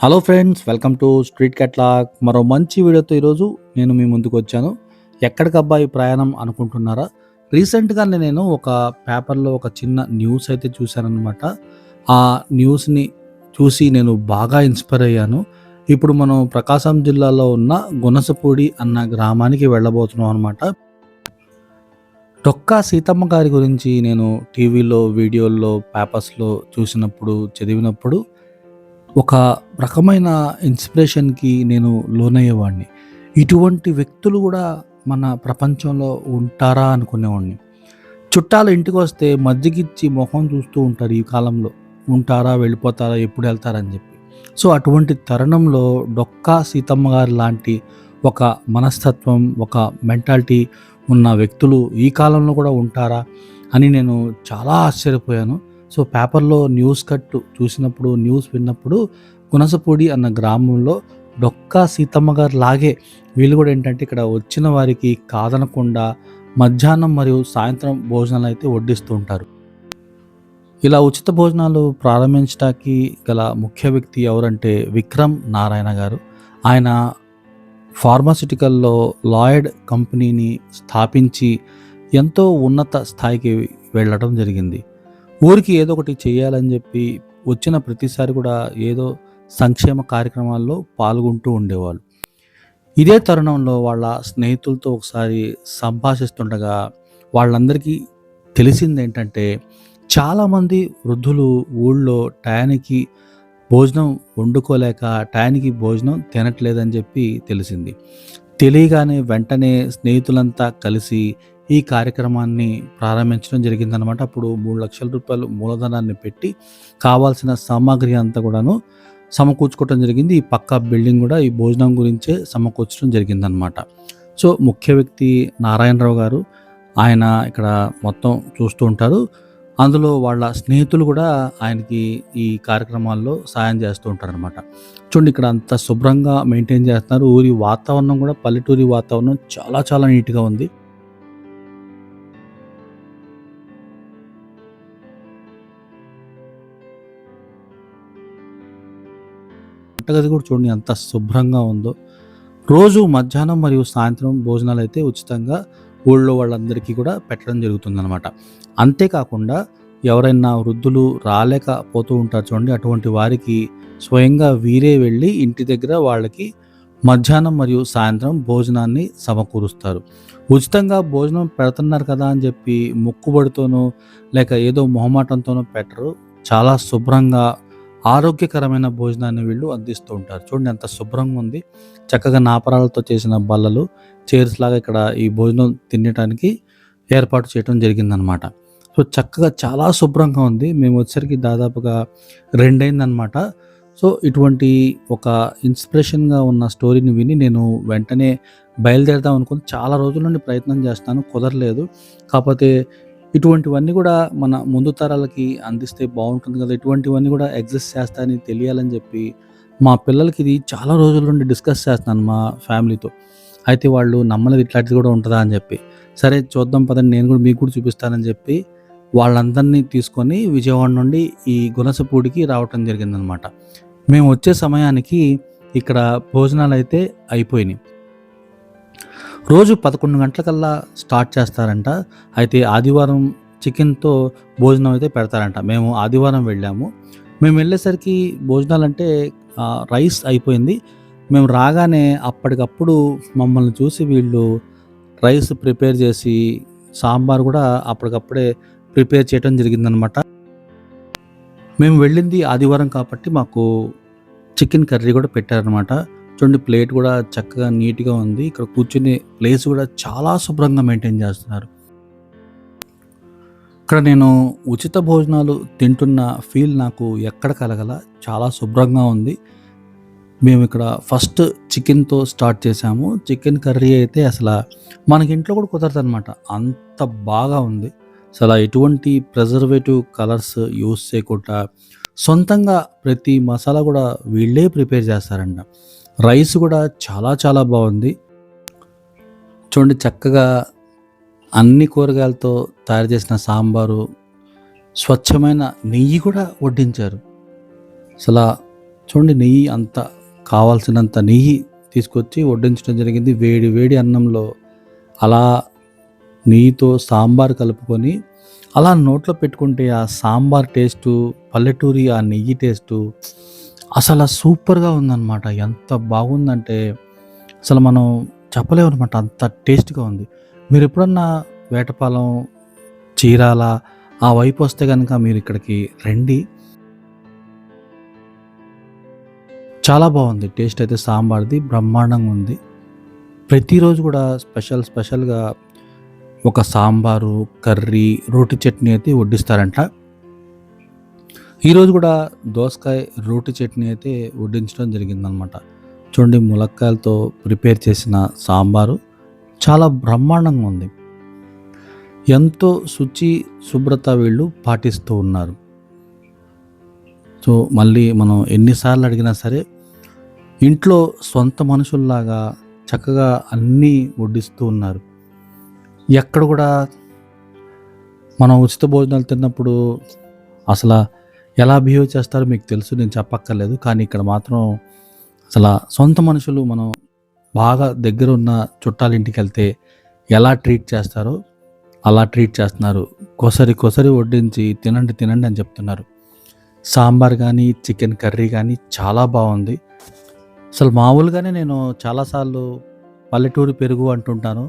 Hello friends welcome to street కెట్లాక్ మరో మంచి వీడియోతో ఈరోజు నేను మీ ముందుకు వచ్చాను. ఎక్కడికబ్బా ఈ ప్రయాణం అనుకుంటున్నారా? రీసెంట్గా నేను ఒక పేపర్లో ఒక చిన్న న్యూస్ అయితే చూశానన్నమాట. ఆ న్యూస్ని చూసి నేను బాగా ఇన్స్పైర్ అయ్యాను. ఇప్పుడు మనం ప్రకాశం జిల్లాలో ఉన్న గునసపూడి అన్న గ్రామానికి వెళ్ళబోతున్నాం అనమాట డొక్కా సీతమ్మ గారి గురించి నేను టీవీలో వీడియోల్లో పేపర్స్లో చూసినప్పుడు చదివినప్పుడు ఒక రకమైన ఇన్స్పిరేషన్కి నేను లోనయ్యేవాడిని. ఇటువంటి వ్యక్తులు కూడా మన ప్రపంచంలో ఉంటారా అనుకునేవాడిని. చుట్టాలు ఇంటికి వస్తే మజ్జిగిచ్చి మొహం చూస్తూ ఉంటారు ఈ కాలంలో. ఉంటారా వెళ్ళిపోతారా ఎప్పుడు వెళ్తారని చెప్పి. సో అటువంటి తరుణంలో డొక్కా సీతమ్మ గారు లాంటి ఒక మనస్తత్వం ఒక మెంటాలిటీ ఉన్న వ్యక్తులు ఈ కాలంలో కూడా ఉంటారా అని నేను చాలా ఆశ్చర్యపోయాను. సో పేపర్లో న్యూస్ కట్ చూసినప్పుడు న్యూస్ విన్నప్పుడు గునసపూడి అన్న గ్రామంలో డొక్కా సీతమ్మ గారు లాగే వీళ్ళు కూడా ఏంటంటే ఇక్కడ వచ్చిన వారికి కాదనకుండా మధ్యాహ్నం మరియు సాయంత్రం భోజనాలు అయితే వడ్డిస్తూ ఉంటారు. ఇలా ఉచిత భోజనాలు ప్రారంభించడానికి గల ముఖ్య వ్యక్తి ఎవరంటే విక్రమ్ నారాయణ గారు. ఆయన ఫార్మాసిటికల్లో లాయిడ్ కంపెనీని స్థాపించి ఎంతో ఉన్నత స్థాయికి వెళ్ళడం జరిగింది. ఊరికి ఏదో ఒకటి చేయాలని చెప్పి వచ్చిన ప్రతిసారి కూడా ఏదో సంక్షేమ కార్యక్రమాల్లో పాల్గొంటూ ఉండేవాళ్ళు. ఇదే తరుణంలో వాళ్ళ స్నేహితులతో ఒకసారి సంభాషిస్తుండగా వాళ్ళందరికీ తెలిసింది ఏంటంటే చాలామంది వృద్ధులు ఊళ్ళో టయానికి భోజనం వండుకోలేక టయానికి భోజనం తినట్లేదని చెప్పి తెలిసింది. తెలియగానే వెంటనే స్నేహితులంతా కలిసి ఈ కార్యక్రమాన్ని ప్రారంభించడం జరిగిందనమాట అప్పుడు మూడు లక్షల రూపాయలు మూలధనాన్ని పెట్టి కావాల్సిన సామాగ్రి అంతా కూడాను సమకూర్చుకోవడం జరిగింది. ఈ పక్క బిల్డింగ్ కూడా ఈ భోజనం గురించే సమకూర్చడం జరిగిందనమాట సో ముఖ్య వ్యక్తి నారాయణరావు గారు ఆయన ఇక్కడ మొత్తం చూస్తూ ఉంటారు. అందులో వాళ్ళ స్నేహితులు కూడా ఆయనకి ఈ కార్యక్రమాల్లో సాయం చేస్తూ ఉంటారనమాట చూడండి ఇక్కడ అంత శుభ్రంగా మెయింటైన్ చేస్తున్నారు. ఊరి వాతావరణం కూడా పల్లెటూరి వాతావరణం చాలా చాలా నీట్గా ఉంది. వంటగది కూడా చూడండి ఎంత శుభ్రంగా ఉందో. రోజు మధ్యాహ్నం మరియు సాయంత్రం భోజనాలు అయితే ఉచితంగా ఊళ్ళో వాళ్ళందరికీ కూడా పెట్టడం జరుగుతుందన్నమాట. అంతేకాకుండా ఎవరైనా వృద్ధులు రాలేకపోతూ ఉంటారు చూడండి అటువంటి వారికి స్వయంగా వీరే వెళ్ళి ఇంటి దగ్గర వాళ్ళకి మధ్యాహ్నం మరియు సాయంత్రం భోజనాన్ని సమకూరుస్తారు. ఉచితంగా భోజనం పెడుతున్నారు కదా అని చెప్పి మొక్కుబడితోనో లేక ఏదో మొహమాటంతోనో పెట్టరు. చాలా శుభ్రంగా ఆరోగ్యకరమైన భోజనాన్ని వీళ్ళు అందిస్తూ ఉంటారు. చూడండి ఎంత శుభ్రంగా ఉంది. చక్కగా నాపరాలతో చేసిన బల్లలు చైర్స్ లాగా ఇక్కడ ఈ భోజనం తినడానికి ఏర్పాటు చేయడం జరిగిందనమాట. సో చక్కగా చాలా శుభ్రంగా ఉంది. మేము వచ్చేసరికి దాదాపుగా రెండైందనమాట. సో ఇటువంటి ఒక ఇన్స్పిరేషన్గా ఉన్న స్టోరీని విని నేను వెంటనే బయలుదేరదాం అనుకుని చాలా రోజుల నుండి ప్రయత్నం చేస్తాను. కుదరలేదు. కాకపోతే ఇటువంటివన్నీ కూడా మన ముందు తరాలకి అందిస్తే బాగుంటుంది కదా. ఇటువంటివన్నీ కూడా ఎగ్జిస్ట్ చేస్తాయని తెలియాలని చెప్పి మా పిల్లలకి ఇది చాలా రోజుల నుండి డిస్కస్ చేస్తున్నాను మా ఫ్యామిలీతో. అయితే వాళ్ళు నమ్మలేదు ఇట్లాంటిది కూడా ఉంటుందా అని చెప్పి. సరే చూద్దాం పదండి నేను కూడా మీకు కూడా చూపిస్తానని చెప్పి వాళ్ళందరినీ తీసుకొని విజయవాడ నుండి ఈ గునసపూడికి రావటం జరిగిందనమాట. మేము వచ్చే సమయానికి ఇక్కడ భోజనాలు అయితే అయిపోయినాయి. రోజు పదకొండు గంటలకల్లా స్టార్ట్ చేస్తారంట. అయితే ఆదివారం చికెన్తో భోజనం అయితే పెడతారంట. మేము ఆదివారం వెళ్ళాము. మేము వెళ్ళేసరికి భోజనాలు అంటే రైస్ అయిపోయింది. మేము రాగానే అప్పటికప్పుడు మమ్మల్ని చూసి వీళ్ళు రైస్ ప్రిపేర్ చేసి సాంబార్ కూడా అప్పటికప్పుడే ప్రిపేర్ చేయడం జరిగిందనమాట. మేము వెళ్ళింది ఆదివారం కాబట్టి మాకు చికెన్ కర్రీ కూడా పెట్టారనమాట. చూడండి ప్లేట్ కూడా చక్కగా నీట్గా ఉంది. ఇక్కడ కూర్చునే ప్లేస్ కూడా చాలా శుభ్రంగా మెయింటైన్ చేస్తున్నారు. ఇక్కడ నేను ఉచిత భోజనాలు తింటున్న ఫీల్ నాకు ఎక్కడ కలగల చాలా శుభ్రంగా ఉంది. మేము ఇక్కడ ఫస్ట్ చికెన్తో స్టార్ట్ చేసాము చికెన్ కర్రీ అయితే అసలు మనకి ఇంట్లో కూడా కుదరదు అనమాట అంత బాగా ఉంది. అసలు ఎటువంటి ప్రిజర్వేటివ్ కలర్స్ యూస్ చేయకుండా సొంతంగా ప్రతి మసాలా కూడా వీళ్ళే ప్రిపేర్ చేస్తారంట. రైస్ కూడా చాలా చాలా బాగుంది. చూడండి చక్కగా అన్ని కూరగాయలతో తయారు చేసిన సాంబారు స్వచ్ఛమైన నెయ్యి కూడా వడ్డించారు. అసలు చూడండి నెయ్యి అంత కావాల్సినంత నెయ్యి తీసుకొచ్చి వడ్డించడం జరిగింది. వేడి వేడి అన్నంలో అలా నెయ్యితో సాంబార్ కలుపుకొని అలా నోట్లో పెట్టుకుంటే ఆ సాంబార్ టేస్టు పల్లెటూరి ఆ నెయ్యి టేస్టు అసలు సూపర్గా ఉందన్నమాట. ఎంత బాగుందంటే అసలు మనం చెప్పలేము అనమాట అంత టేస్ట్గా ఉంది. మీరు ఎప్పుడన్నా వేటపాలెం చీరాల ఆ వైపు వస్తే కనుక మీరు ఇక్కడికి రండి. చాలా బాగుంది. టేస్ట్ అయితే సాంబార్ది బ్రహ్మాండంగా ఉంది. ప్రతిరోజు కూడా స్పెషల్ స్పెషల్గా ఒక సాంబారు కర్రీ రోటి చట్నీ అయితే వడ్డిస్తారంట. ఈరోజు కూడా దోసకాయ రోటి చట్నీ అయితే వడ్డించడం జరిగిందనమాట చూడండి ములక్కాయలతో ప్రిపేర్ చేసిన సాంబారు చాలా బ్రహ్మాండంగా ఉంది. ఎంతో శుచి శుభ్రత వీళ్ళు పాటిస్తూ ఉన్నారు. సో మళ్ళీ మనం ఎన్నిసార్లు అడిగినా సరే ఇంట్లో సొంత మనుషుల్లాగా చక్కగా అన్నీ వడ్డిస్తూ ఉన్నారు. ఎక్కడ కూడా మనం ఉచిత భోజనాలు తిన్నప్పుడు అసలు ఎలా బిహేవ్ చేస్తారో మీకు తెలుసు నేను చెప్పక్కర్లేదు. కానీ ఇక్కడ మాత్రం అసలు సొంత మనుషులు మనం బాగా దగ్గర ఉన్న చుట్టాల ఇంటికి వెళ్తే ఎలా ట్రీట్ చేస్తారో అలా ట్రీట్ చేస్తున్నారు. కొసరి కొసరి వడ్డించి తినండి తినండి అని చెప్తున్నారు. సాంబార్ కానీ చికెన్ కర్రీ కానీ చాలా బాగుంది. అసలు మామూలుగానే నేను చాలాసార్లు పల్లెటూరు పెరుగు అంటుంటాను.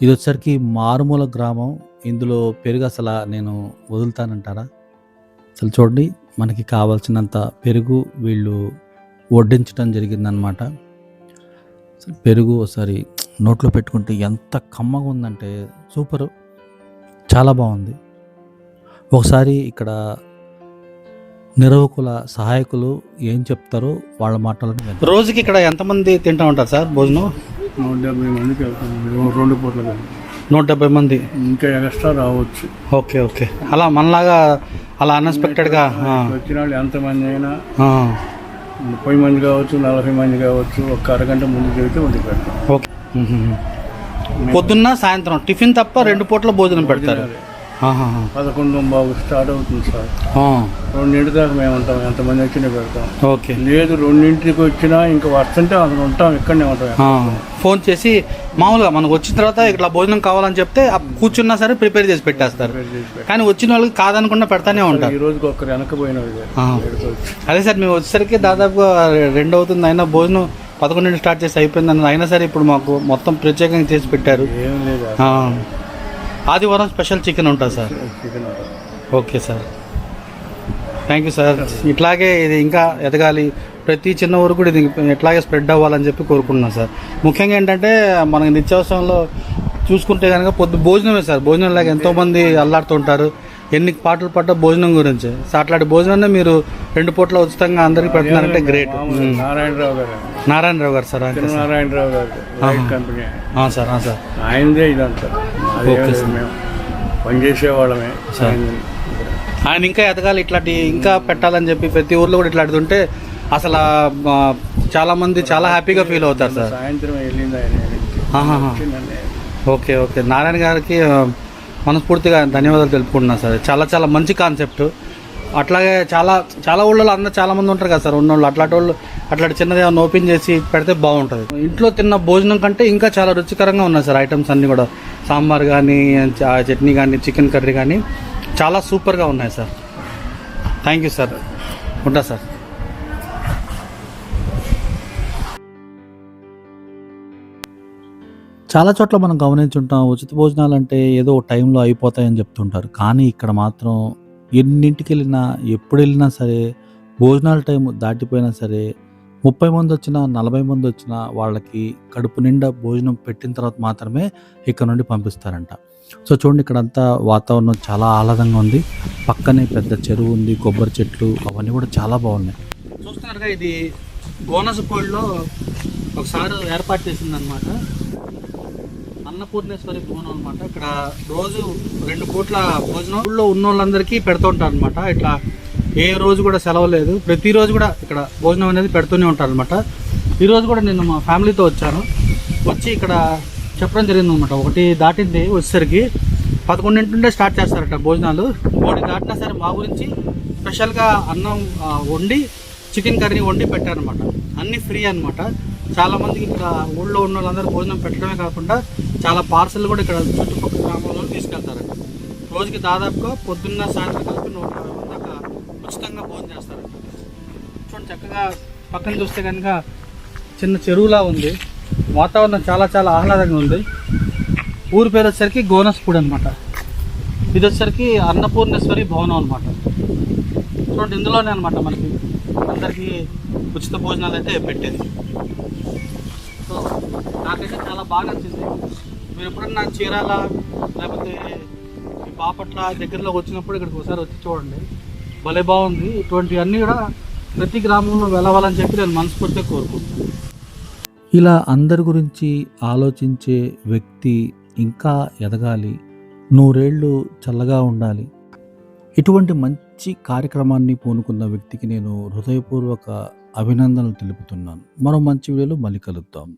ఇది వచ్చరికి మారుమూల గ్రామం. ఇందులో పెరుగు అసలు నేను వదులుతానంటారా? అసలు చూడండి. మనకి కావాల్సినంత పెరుగు వీళ్ళు వడ్డించడం జరిగిందనమాట పెరుగు ఒకసారి నోట్లో పెట్టుకుంటే ఎంత కమ్మగా ఉందంటే సూపరు. చాలా బాగుంది. ఒకసారి ఇక్కడ నిరవకుల సహాయకులు ఏం చెప్తారో వాళ్ళ మాటలను రోజుకి ఇక్కడ ఎంతమంది తింటా ఉంటారు సార్ భోజనం? డెబ్బై మందికి రెండు పూటలు కానీ నూట డెబ్బై మంది. ఇంకా ఎక్స్ట్రా రావచ్చు. Okay okay. అలా మనలాగా అలా అన్ఎక్స్పెక్టెడ్గా వచ్చిన వాళ్ళు ఎంతమంది అయినా ముప్పై మంది కావచ్చు నలభై మంది కావచ్చు ఒక అరగంట ముందు చెబితే వండి పెడతాం ఓకే పొద్దున్న సాయంత్రం టిఫిన్ తప్ప రెండు పూట్ల భోజనం పెడతారు. పదకొండు బాబు స్టార్ట్ అవుతుంది సార్. రెండింటి దాకా మేము ఉంటాం ఎంతమంది వచ్చినా పెడతాం. ఓకే. లేదు రెండింటికి వచ్చినా ఇంకా వస్తుంటే అక్కడ ఉంటాం ఇక్కడనే ఉంటాం. ఫోన్ చేసి మామూలుగా మనకు వచ్చిన తర్వాత ఇట్లా భోజనం కావాలని చెప్తే కూర్చున్నా సరే ప్రిపేర్ చేసి పెట్టేస్తారు. కానీ వచ్చిన వాళ్ళకి కాదనకుండా పెడతానే ఉంటారు. ఈ రోజుకి ఒక్కరు వెనకపోయిన. అదే సార్ మేము వచ్చేసరికి దాదాపుగా రెండు అవుతుంది అయినా భోజనం పదకొండు స్టార్ట్ చేసి అయిపోయిందని అయినా సరే ఇప్పుడు మాకు మొత్తం ప్రత్యేకంగా చేసి పెట్టారు. ఏం లేదు. ఆదివారం స్పెషల్ చికెన్ ఉంటుంది sir. Chicken okay sir. Thank you sir ఇట్లాగే ఇది ఇంకా ఎదగాలి. ప్రతి చిన్న ఊరు కూడా ఇది ఇట్లాగే స్ప్రెడ్ అవ్వాలని చెప్పి కోరుకుంటున్నాను సార్. ముఖ్యంగా ఏంటంటే మనకి నిత్యావసరంలో చూసుకుంటే కనుక పొద్దు భోజనమే సార్. భోజనం లాగా ఎంతోమంది అల్లాడుతుంటారు ఎన్ని పాటలు పడ్డ భోజనం గురించి. అట్లాంటి భోజనాన్ని మీరు రెండు పూట్ల ఉచితంగా అందరికి పెడుతున్నారంటే గ్రేట్ నారాయణరావు గారు. నారాయణరావు గారు సార్. నారాయణరావు గారు. Sir sir. ఆయనదే ఇదంతా. మేము. పనిచేసే వాళ్ళమే సార్. ఆయన ఇంకా ఎదగాలి ఇట్లాంటి ఇంకా పెట్టాలని చెప్పి ప్రతి ఊర్లో కూడా ఇట్లాంటిది ఉంటే అసలు చాలా మంది చాలా హ్యాపీగా ఫీల్ అవుతారు సార్. సాయంత్రం వెళ్ళింది ఆయన. Okay okay. నారాయణ గారికి మనస్ఫూర్తిగా ధన్యవాదాలు తెలుపుకుంటున్నాను సార్. చాలా చాలా మంచి కాన్సెప్ట్. అట్లాగే చాలా చాలా ఊళ్ళలో అందరూ చాలా మంది ఉంటారు కదా సార్ ఉన్నోళ్ళు. అట్లాంటి వాళ్ళు అట్లాంటి చిన్నది ఏమైనా ఓపెన్ చేసి పెడితే బాగుంటుంది. ఇంట్లో తిన్న భోజనం కంటే ఇంకా చాలా రుచికరంగా ఉన్నాయి సార్ ఐటమ్స్ అన్నీ కూడా. సాంబార్ కానీ చట్నీ కానీ చికెన్ కర్రీ కానీ చాలా సూపర్గా ఉన్నాయి సార్. Thank you sir. ఉంటా సార్. చాలా చోట్ల మనం గమనించుంటాం ఉచిత భోజనాలు అంటే ఏదో టైంలో అయిపోతాయని చెప్తుంటారు. కానీ ఇక్కడ మాత్రం ఎన్నింటికి వెళ్ళినా ఎప్పుడు వెళ్ళినా సరే భోజనాల టైం దాటిపోయినా సరే ముప్పై మంది వచ్చినా నలభై మంది వచ్చినా వాళ్ళకి కడుపు నిండా భోజనం పెట్టిన తర్వాత మాత్రమే ఇక్కడ నుండి పంపిస్తారంట. సో చూడండి ఇక్కడంతా వాతావరణం చాలా ఆహ్లాదంగా ఉంది. పక్కనే పెద్ద చెరువు ఉంది కొబ్బరి చెట్లు అవన్నీ కూడా చాలా బాగున్నాయి. చూస్తున్నారుగా ఇది గోనసపూడిలో ఒకసారి ఏర్పాటు చేసిందనమాట అన్నపూర్ణేశ్వరి భవనం అనమాట ఇక్కడ రోజు రెండు పూట్ల భోజనం ఊళ్ళో ఉన్న వాళ్ళందరికీ పెడుతూ ఉంటారు అనమాట ఇట్లా ఏ రోజు కూడా సెలవు లేదు ప్రతిరోజు కూడా ఇక్కడ భోజనం అనేది పెడుతూనే ఉంటారు అనమాట ఈరోజు కూడా నేను మా ఫ్యామిలీతో వచ్చాను. వచ్చి ఇక్కడ చెప్పడం జరిగింది అనమాట ఒకటి దాటింది వచ్చేసరికి పదకొండింటి నుండే స్టార్ట్ చేస్తారట భోజనాలు. ఒకటి దాటినా సరే మా గురించి స్పెషల్గా అన్నం వండి చికెన్ కర్రీ వండి పెట్టారనమాట అన్నీ ఫ్రీ అనమాట చాలామందికి ఇక్కడ ఊళ్ళో ఉన్న వాళ్ళందరూ భోజనం పెట్టడమే కాకుండా చాలా పార్సల్ కూడా ఇక్కడ చుట్టుపక్కల గ్రామాల్లో తీసుకెళ్తారండి రోజుకి దాదాపుగా పొద్దున్న సాయంత్రం కలిపి నూట అరవై దాకా ఉచితంగా భోజనం చేస్తారండి చూడండి చక్కగా పక్కన చూస్తే కనుక చిన్న చెరువులా ఉంది. వాతావరణం చాలా చాలా ఆహ్లాదంగా ఉంది. ఊరి పేరు వచ్చేసరికి గోనస్పూడ్ అనమాట ఇది వచ్చేసరికి అన్నపూర్ణేశ్వరి భవనం అనమాట చూడండి ఇందులోనే అనమాట మనకి అందరికీ ఉచిత భోజనాలు అయితే పెట్టేది. సో నాకైతే చాలా బాగా నచ్చింది మీరు ఎప్పుడన్నా చీరాల లేకపోతే బాపట్ల దగ్గరలోకి వచ్చినప్పుడు ఇక్కడికి ఒకసారి వచ్చి చూడండి. భలే బాగుంది. ఇటువంటివన్నీ కూడా ప్రతి గ్రామంలో వెళ్ళవాలని చెప్పి నేను మనస్ఫూర్తిగా కోరుకుంటున్నాను. ఇలా అందరి గురించి ఆలోచించే వ్యక్తి ఇంకా ఎదగాలి. నూరేళ్ళు చల్లగా ఉండాలి. ఇటువంటి మంచి కార్యక్రమాన్ని పూనుకున్న వ్యక్తికి నేను హృదయపూర్వక అభినందనలు తెలుపుతున్నాను. మరో మంచి వీడియోలో మళ్ళీ కలుద్దాం.